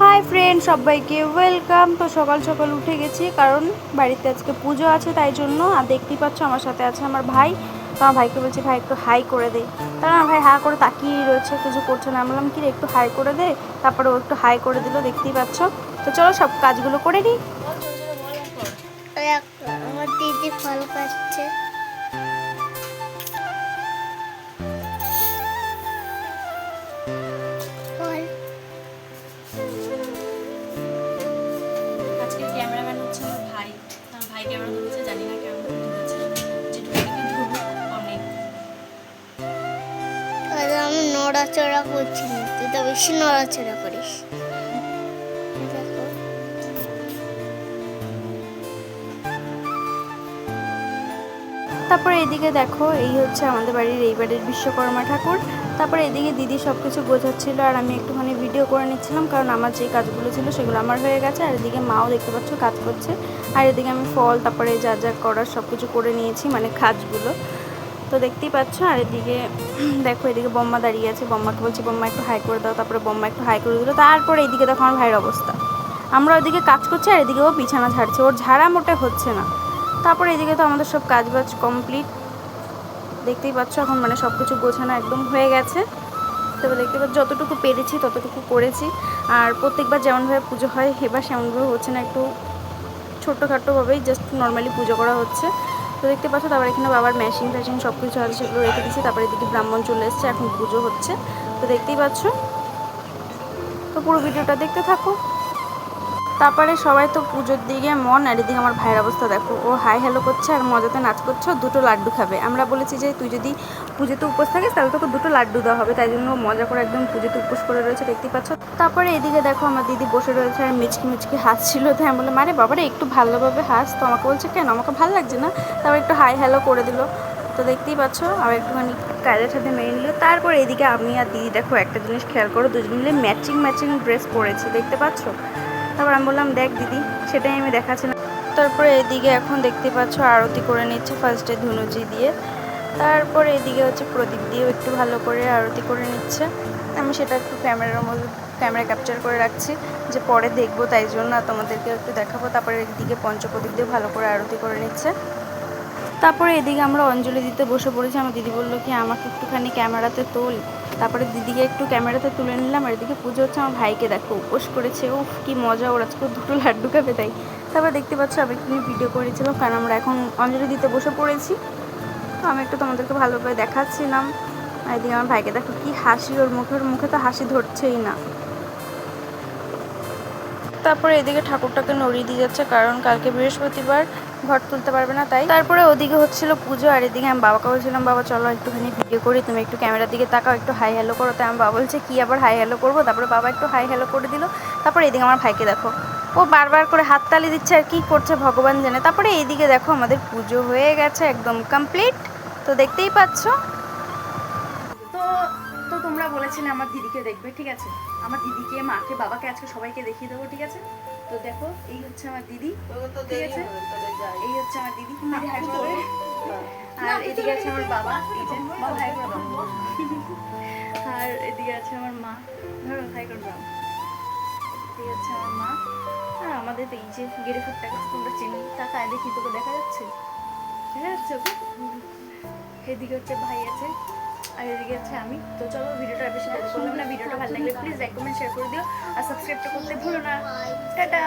Hi friend সবাইকে welcome তো সকাল সকাল উঠে গেছি, কারণ বাড়িতে আজকে পুজো আছে, তাই জন্য। আর দেখতেই পাচ্ছ, আমার সাথে আছে আমার ভাই। তো আমার ভাইকে বলছি, ভাই, একটু হাই করে দে। তার আমার ভাই হা করে তাকিয়ে রয়েছে, কিছু করছে না। বললাম, কি একটু হাই করে দে? তারপরে ও একটু হাই করে দিল, দেখতেই পাচ্ছ। তো চলো, সব কাজগুলো করে নিই। নড়াচড়া করছি না। তুই তো বেশি নড়াচড়া করিস। তারপরে এদিকে দেখো, এই হচ্ছে আমাদের বাড়ির, এই বাড়ির বিশ্বকর্মা ঠাকুর। তারপরে এদিকে দিদি সব কিছু বোঝাচ্ছিল আর আমি একটুখানি ভিডিও করে নিচ্ছিলাম, কারণ আমার যে কাজগুলো ছিল সেগুলো আমার হয়ে গেছে। আর এদিকে মাও দেখতে পাচ্ছ কাজ করছে। আর এদিকে আমি ফল, তারপরে যা যা করার সব কিছু করে নিয়েছি মানে কাজগুলো তো দেখতেই পাচ্ছ, আর এদিকে দেখো, এদিকে বম্মা দাঁড়িয়ে আছে। বম্মাকে বলছি, বম্মা, একটু হাই করে দাও। তারপরে বম্মা একটু হাই করে দিল। তারপরে এদিকে দেখো আমার ভাইয়ের অবস্থা। আমরা ওইদিকে কাজ করছি, আর এদিকে ও বিছানা ঝাড়ছে। ওর ঝাড়া মোটে হচ্ছে না। তারপরে এদিকে তো আমাদের সব কাজ বাজ কমপ্লিট দেখতেই পাচ্ছ, এখন মানে সব কিছু গোছানো একদম হয়ে গেছে। তবে দেখতে পাচ্ছ, যতটুকু পেরেছি, ততটুকু করেছি। আর প্রত্যেকবার যেমনভাবে পুজো হয়, এবার সেমনভাবে হচ্ছে না, একটু ছোটোখাটোভাবেই জাস্ট নর্মালি পুজো করা হচ্ছে। তো দেখতে পাচ্ছ, তারপর এখানে বাবার মেশিন ফ্যাশিং সব কিছু আছে, সেগুলো রেখে দিচ্ছে তারপরে এদিকে ব্রাহ্মণ চলে এসছে, এখন পুজো হচ্ছে। তো দেখতেই পাচ্ছ। তো পুরো ভিডিওটা দেখতে থাকো। তারপরে সবাই তো পুজোর দিকে মন, আর এদিকে আমার ভাইয়ের অবস্থা দেখো। ও হাই হ্যালো করছে আর মজাতে নাচ করছে দুটো লাড্ডু খাবে। আমরা বলেছি যে তুই যদি পুজোতে উপোস থাকিস, তাহলে তোকে দুটো লাড্ডু দেওয়া হবে। তাই জন্য মজা করে একদম পুজোতে উপোস করে রয়েছে, দেখতেই পাচ্ছ? তারপরে এদিকে দেখো আমার দিদি বসে রয়েছে আর মিচকি মিচকি হাসছিল। তো আমি বললাম, আরে বাবারে, একটু ভালোভাবে হাস। তো আমাকে বলছে, কেন? আমাকে ভালো লাগছে না? তারপর একটু হাই হ্যালো করে দিল। তো দেখতেই পাচ্ছ, আবার একটুখানি কাজের সাথে মেরে নিল। তারপর এদিকে আমি আর দিদি, দেখো একটা জিনিস খেয়াল করো, দুজন মিলে ম্যাচিং ম্যাচিং ড্রেস পরেছি, দেখতে পাচ্ছ? তারপর আমি বললাম, দেখ দিদি, সেটাই আমি দেখাচ্ছি না। তারপরে এদিকে এখন দেখতে পাচ্ছ আরতি করে নিচ্ছে ফার্স্টে ধুনুচি দিয়ে। তারপরে এদিকে হচ্ছে প্রদীপ দিয়েও একটু ভালো করে আরতি করে নিচ্ছে। আমি সেটা একটু ক্যামেরার মধ্যে ক্যামেরা ক্যাপচার করে রাখছি যে পরে দেখব, তাই জন্য তোমাদেরকে একটু দেখাবো। তারপরে এদিকে পঞ্চপ্রদীপ দিয়ে ভালো করে আরতি করে নিচ্ছে। তারপরে এদিকে আমরা অঞ্জলি দিতে বসে পড়েছি। আমার দিদি বলল কি, আমাকে একটুখানি ক্যামেরাতে তোল। তারপরে দিদিকে একটু ক্যামেরাতে তুলে নিলাম। আর এদিকে পুজো হচ্ছে, আমার ভাইকে দেখো, উপোস করেছে। ও কি মজা ওর আজকে দুটো লাড্ডু খাবে তাই। তারপর দেখতে পাচ্ছ আমি একটু ভিডিও করেছিলাম, কারণ আমরা এখন অঞ্জলি দিতে বসে পড়েছি। তো আমি একটু তোমাদেরকে ভালোভাবে দেখাচ্ছিলাম। আর এদিকে আমার ভাইকে দেখো, কি হাসি, ওর মুখে ওর মুখে তো হাসি ধরছেই না। তারপরে এদিকে ঠাকুরটাকে নড়িয়ে দিয়ে যাচ্ছে, কারণ কালকে বৃহস্পতিবার ঘর তুলতে পারবে না, তাই। তারপরে ওদিকে হচ্ছিল পুজো, আর এদিকে আমি বাবাকে বলছিলাম, বাবা, চলো একটুখানি ভিডিও করি, তুমি একটু ক্যামেরার দিকে তাকাও, একটু হাই হ্যালো করো। তাই আমার বাবা বলছে, কি আবার হাই হ্যালো করব? তারপরে বাবা একটু হাই হ্যালো করে দিল, তারপরে এদিকে আমার ভাইকে দেখো। ও বারবার করে হাততালি দিচ্ছে, আর কি করছে ভগবান জানে। তারপরে এইদিকে দেখো আমাদের পুজো হয়ে গেছে, একদম কমপ্লিট তো দেখতেই পাচ্ছ? তোমরা বলেছিলে আমার দিদিকে দেখবে ঠিক আছে? আমার দিদিকে মাকে বাবাকে আজকে সবাইকে দেখিয়ে দেবো ঠিক আছে? তো দেখো এই হচ্ছে আমার দিদি ঠিক আছে? এই হচ্ছে আমার দিদি দিদি হাই করবে আর এদিকে আছে আমার বাবা বাবা। হাই করো আর এদিকে আছে আমার মা ধরো হাই করে দাও এই হচ্ছে আমার মা। আর আমাদের তো এই যে গেড়ে ফুটটাকে তোমরা চিনি তাকায় দেখি তোকে দেখা যাচ্ছে? দেখা যাচ্ছে ওকে? এদিকে হচ্ছে ভাই আছে। আর এদিকে আছে আমি। তো চলো ভিডিওটা বেশি ভালো করলাম না। ভিডিওটা ভালো লাগলে প্লিজ লাইক কমেন্ট শেয়ার করে দিও। আর সাবস্ক্রাইবটা করতে ভুলো না। টাটা!